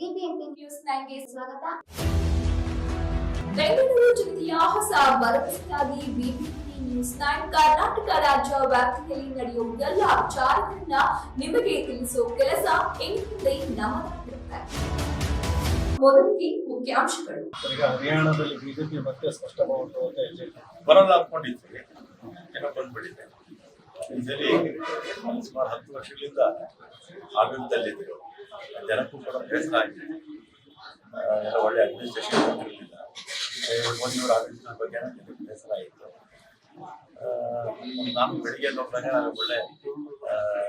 BBMP news ನೈನ್ಗೆ ಸ್ವಾಗತ. ಬೆಂಗಳೂರು ಜಿಲ್ಲೆಯ ಹೊಸ ಭರವಸೆಯಾಗಿ ಬಿಬಿಎಂಪಿ ನ್ಯೂಸ್ ನೈನ್ ಕರ್ನಾಟಕ ರಾಜ್ಯ ವ್ಯಾಪ್ತಿಯಲ್ಲಿ ನಡೆಯುವ ಎಲ್ಲ ವಿಚಾರಗಳನ್ನ ನಿಮಗೆ ತಿಳಿಸುವ ಕೆಲಸ ಇನ್ಮುಂದೆ ನಮ್ಮದಾಗಿರುತ್ತೆ ಮೊದಲಿಗೆ ಮುಖ್ಯಾಂಶಗಳು. ಈಗ ಹರಿಯಾಣದಲ್ಲಿ ಬಿಜೆಪಿ ಮತ್ತೆ ಸ್ಪಷ್ಟ. ಬರಲ್ಲ ಏನೋ ಬಂದ್ಬಿಟ್ಟಿದೆ. ಸುಮಾರು ಹತ್ತು ವರ್ಷಗಳಿಂದ ಆಡಳಿತದಲ್ಲಿದ್ದರು ಜನಕ್ಕೂ ಕೂಡ ಬೇಸರ ಆಗಿದೆ. ಎಲ್ಲ ಒಳ್ಳೆ ಅಡ್ಮಿನಿಸ್ಟ್ರೇಷನ್ ಇರಲಿಲ್ಲ ಮೋದಿಯವರ ಆಡಳಿತದ ಬಗ್ಗೆ ನನಗೆ ಬೇಸರ ಆಯಿತು ನಾನು ಬೆಳಿಗ್ಗೆ ನೋಡಿದಾಗ ನನಗೆ ಒಳ್ಳೆ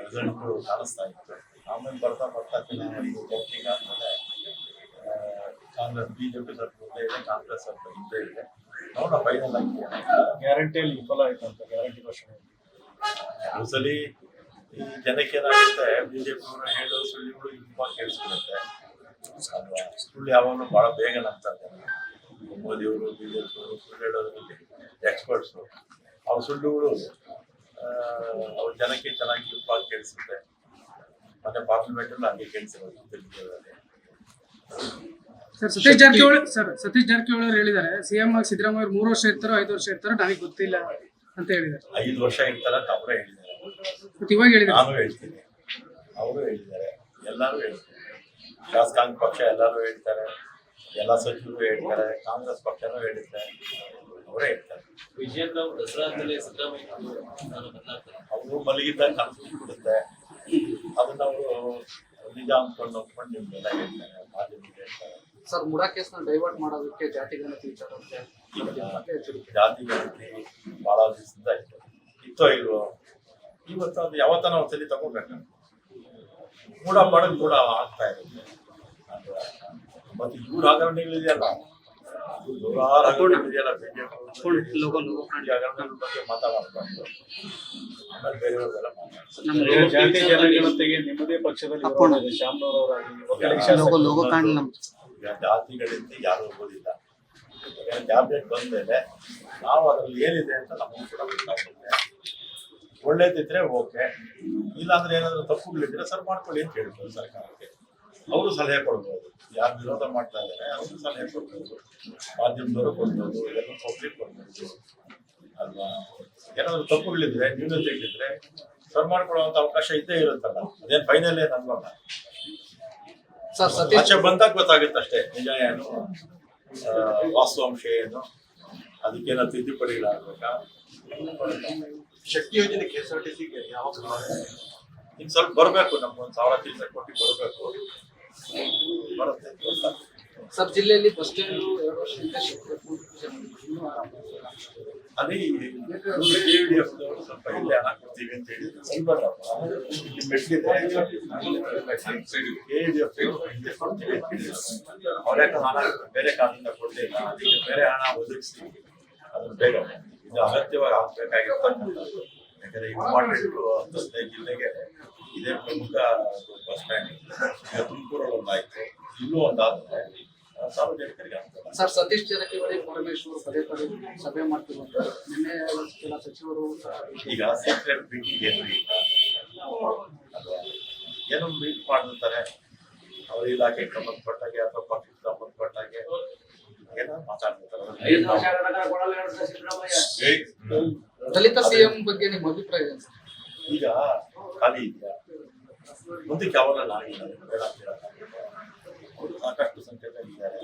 ರಿಸಲ್ಟ್ಗಳು ಕಾಣಿಸ್ತಾ ಇತ್ತು. ಆಮೇಲೆ ಬರ್ತಾ ಬರ್ತಾ ಚುನಾವಣೆ counting Congress B Congress P ಸ್ವಲ್ಪ ಮುಂದೆ ಇದೆ ಕಾಂಗ್ರೆಸ್ ಸ್ವಲ್ಪ ಹಿಂದೆ ಇದೆ. ನೋಡೋಣ ಫೈನಲ್ ಆಗಿ. ಗ್ಯಾರಂಟಿಯಲ್ಲಿ ವಿಫಲ ಆಯಿತು ಅಂತ ಗ್ಯಾರಂಟಿ ಘೋಷಣೆ ಕೆಲವು ಸಲ ಈ ಜನಕ್ಕೆ ಏನಾಗುತ್ತೆ ಬಿಜೆಪಿ ಅವರು ಹೇಳೋ ಸುಳ್ಳುಗಳು ತುಂಬಾ ಕೇಳಿಸ್ಕೊಳುತ್ತೆ. ಸುಳ್ಳು ಯಾವಾಗಲೂ ಬಹಳ ಬೇಗ ನಂಬ್ತಾರೆ ಮೋದಿ ಅವರು ಬಿಜೆಪಿ ಅವರು ಸುಳ್ಳು ಹೇಳೋದ್ರಲ್ಲಿ ಎಕ್ಸ್ಪರ್ಟ್ಸು ಅವ್ರ ಸುಳ್ಳುಗಳು ಅವ್ರ ಜನಕ್ಕೆ ಚೆನ್ನಾಗಿ ಇಂಪಾಗಿ ಕೇಳಿಸುತ್ತೆ ಮತ್ತೆ ಪಾರ್ಲಿಮೆಂಟಲ್ಲಿ ಹಂಗೆ ಕೇಳಿಸಿರೋದು ಸರ್ ಸತೀಶ್ ಜಾರಕಿಹೊಳಿ ಸರ್ ಸತೀಶ್ ಜಾರಕಿಹೊಳಿ ಅವರು ಹೇಳಿದ್ದಾರೆ ಸಿಎಂ ಆಗಿ ಸಿದ್ದರಾಮಯ್ಯ ಮೂರು ವರ್ಷ ಇರ್ತಾರೋ ಐದು ವರ್ಷ ಇರ್ತಾರೋ ನನಗೆ ಗೊತ್ತಿಲ್ಲ ಅಂತ ಹೇಳಿದ್ದಾರೆ. ಐದು ವರ್ಷ ಇರ್ತಾರೆ ಅವರೇ ಹೇಳಿದ್ದಾರೆ. ಮತ್ತೆ ಇವಾಗ ಹೇಳಿದ್ದಾರೆ ನಾನು ಹೇಳ್ತೀನಿ. ಅವರು ಹೇಳ್ತಾರೆ. ಎಲ್ಲರೂ ಹೇಳ್ತಾರೆ. ಶಾಸಕಾಂಗ ಪಕ್ಷ ಎಲ್ಲರೂ ಹೇಳ್ತಾರೆ. ಎಲ್ಲ ಸಚಿವರು ಹೇಳ್ತಾರೆ. ಕಾಂಗ್ರೆಸ್ ಪಕ್ಷನೂ ಹೇಳಿದ್ದಾರೆ ಅವರೇ ಹೇಳ್ತಾರೆ. ವಿಜಯನ್ ರಾವ್ ದಸರಾದಲ್ಲಿ ಸಿದ್ದರಾಮಯ್ಯ ಅವರು ಅವರು ಮಲಗಿದ್ದಾಗ ಕನಸು ಬಿಡುತ್ತೆ. ಅದನ್ನ ಅವರು ನಿಜ ಅಂದ್ಕೊಂಡು ಒಪ್ಕೊಂಡು ನಿಮ್ಗೆಲ್ಲ ಹೇಳ್ತಾರೆ. ಮಾಧ್ಯಮಕ್ಕೆ ಹೇಳ್ತಾರೆ. ಸರ್ ಮುಡಾ ಕೇಸ್ನ ಡೈವರ್ಟ್ ಮಾಡೋದಕ್ಕೆ ಜಾತಿ ಗಣತಿ ವಿಚಾರಕ್ಕೆ ಮತ್ತೆ ಜಾತಿ ಗಣತಿ ಬಹಳ ದಿವಸದಿಂದ ಇತ್ತು ಇತ್ತೋ ಇಲ್ವೋ? ಇವತ್ತು ಅದು ಯಾವತ್ತನ ಸರಿ ತಗೋಬೇಕು ಕೂಡ ಬಡ ಕೂಡ ಆಗ್ತಾ ಇರುತ್ತೆ. ಮತ್ತೆ ಇವ್ರ ಹಗರಣಗಳಿದೆಯಲ್ಲ ನೂರಾರು ಹಗರಣಗಳಿದೆಯಲ್ಲ ಹಗರಣಗಳ ಬಗ್ಗೆ ಮಾತಾಡಬಾರ್ದು. ಆಮೇಲೆ ಜಾತಿ ಜನಗಣತಿಗೆ ನಿಮ್ಮದೇ ಪಕ್ಷದಲ್ಲಿ ಜಾತಿಗಳಿಂದ ಯಾರು ಓದಿಲ್ಲ ಟ್ಯಾಬ್ಲೆಟ್ ಬಂದ್ಮೇಲೆ ನಾವು ಅದ್ರಲ್ಲಿ ಏನಿದೆ ಅಂತ ನಮಗೂ ಕೂಡ ಗೊತ್ತಾಗುತ್ತೆ ಒಳ್ಳೇದಿದ್ರೆ ಓಕೆ. ಇಲ್ಲಾಂದ್ರೆ ಏನಾದರೂ ತಪ್ಪುಗಳಿದ್ರೆ ಸರ್ ಮಾಡ್ಕೊಳ್ಳಿ ಅಂತ ಹೇಳ್ಬೋದು ಸರ್ಕಾರಕ್ಕೆ. ಅವರು ಸಲಹೆ ಕೊಡ್ಬೋದು. ಯಾರು ವಿರೋಧ ಮಾಡ್ತಾ ಇದ್ದಾರೆ ಅವರು ಸಲಹೆ ಕೊಡ್ಬೋದು. ಮಾಧ್ಯಮದವರು ಕೊಡ್ಬೋದು ಎಲ್ಲ ಪಬ್ಲಿಕ್ ಕೊಡ್ಬೋದು. ಅಲ್ವಾ? ಏನಾದ್ರು ತಪ್ಪುಗಳಿದ್ರೆ ನ್ಯೂನತೆಗಳಿದ್ರೆ ಸರ್ ಮಾಡ್ಕೊಳ್ಳುವಂತ ಅವಕಾಶ ಇದ್ದೇ ಇರುತ್ತಲ್ಲ. ಅದೇನು ಫೈನಲ್ ಏನ್ ಸತೀಶ್ ಆಚೆ ಬಂದಾಗ ಗೊತ್ತಾಗುತ್ತೆ ಅಷ್ಟೇ ನಿಜ ಏನು? ವಾಸ್ತವಾಂಶ ಏನು? ಅದಕ್ಕೇನೋ ತಿದ್ದುಪಡಿಗಳಾಗಬೇಕಾ? ಶಕ್ತಿ ಯೋಜನೆ ಕೆ ಎಸ್ ಆರ್ ಟಿ ಸಿಗೆ ಯಾವಾಗ ಇನ್ನು ಸ್ವಲ್ಪ ಬರಬೇಕು ನಮ್ಗೊಂದು ಸಾವಿರ ಚಿಲ್ಲರೆ ಕೋಟಿ ಬರಬೇಕು. ಬರುತ್ತೆ. ಸರ್ ಜಿಲ್ಲೆಯಲ್ಲಿ ಬಸ್ ಸ್ಟ್ಯಾಂಡ್ ಎರಡು ವರ್ಷದಿಂದ. ಅದೇ ಕೆ ಡಿ ಎಫ್ ಸ್ವಲ್ಪ ಇಲ್ಲೇ ಹಣ ಕೊಡ್ತೀವಿ ಅಂತ ಹೇಳಿದ್ರು. ಇಲ್ಲಿ ಕೆ ಡಿ ಎಫ್ ಹಿಂದೆ ಕೊಡ್ತೀವಿ ಅಂತ ಹೇಳಿದ್ರು. ಅವ್ರ ಹಣ ಬೇರೆ ಕಾಲದಿಂದ ಕೊಡ್ಲಿಲ್ಲ. ಅದಕ್ಕೆ ಬೇರೆ ಹಣ ಒದಗಿಸಿ ಅದು ಬೇಗ ಇದು ಅಗತ್ಯವಾಗಿ ಆಗ್ಬೇಕಾಗಿರ್ತಕ್ಕಂಥದ್ದು ಯಾಕಂದ್ರೆ ಮಾಡ್ಬಿಟ್ಟು ಹತ್ತನೇ ಜಿಲ್ಲೆಗೆ ಇದೇ ಪ್ರಮುಖ ಬಸ್ ಸ್ಟ್ಯಾಂಡ್ ಈಗ ತುಮಕೂರಲ್ಲಿ ಒಂದಾಯ್ತು ಇನ್ನೂ ಒಂದಾದ್ರೆ ಸಾರ್ವಜನಿಕರಿಗೆ ಅನುಕೂಲ. ಸರ್ ಸತೀಶ್ ಜಾರಕಿಹೊಳಿ ಪರಮೇಶ್ವರ್ ಪದೇ ಪದೇ ಸಭೆ ಮಾಡ್ತಿರುವಂತ ನಿನ್ನೆ ಕೆಲ ಸಚಿವರು ಈಗ ಸೀಕ್ರೆಟ್ ಮೀಟಿಂಗ್ ಏನು ಈಗ? ಏನೋ ಮೀಟ್ ಮಾಡಿರ್ತಾರೆ ಅವ್ರ ಇಲಾಖೆಗೆ ಸಂಬಂಧಪಟ್ಟಾಗೆ ಅಥವಾ ಪಕ್ಷಕ್ಕೆ ಸಂಬಂಧಪಟ್ಟಾಗೆ ಏನೋ ಮಾತಾಡ್ತಿರ್ತಾರೆ. ದಲಿತ ಸಿಎಂ ಬಗ್ಗೆ ನಿಮ್ಮ ಅಭಿಪ್ರಾಯ ಸರ್? ಈಗ ಖಾಲಿ ಇದೆಯಾ? ಮುಂದಕ್ಕೆ ಯಾವಾಗಲ್ಲ ಆಗಿಲ್ಲ ಅವರು. ಅವ್ರು ಸಾಕಷ್ಟು ಸಂಖ್ಯೆಯಲ್ಲಿ ಇದ್ದಾರೆ.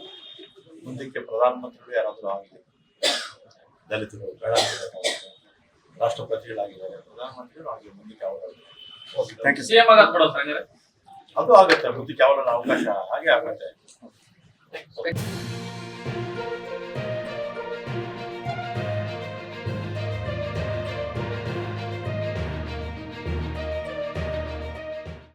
ಮುಂದಕ್ಕೆ ಪ್ರಧಾನಮಂತ್ರಿಗಳು ಯಾರಾದರೂ ಆಗಿದೆ ದಲಿತರು ಬೇಡ. ರಾಷ್ಟ್ರಪತಿಗಳಾಗಿದ್ದಾರೆ ಪ್ರಧಾನಮಂತ್ರಿಗಳು ಆಗಿದೆ ಮುಂದಕ್ಕೆ ಹಂಗಾರೆ. ಅದು ಆಗುತ್ತೆ ಮುಂದಕ್ಕೆ ಯಾವಾಗ ಅವಕಾಶ ಹಾಗೆ ಆಗುತ್ತೆ.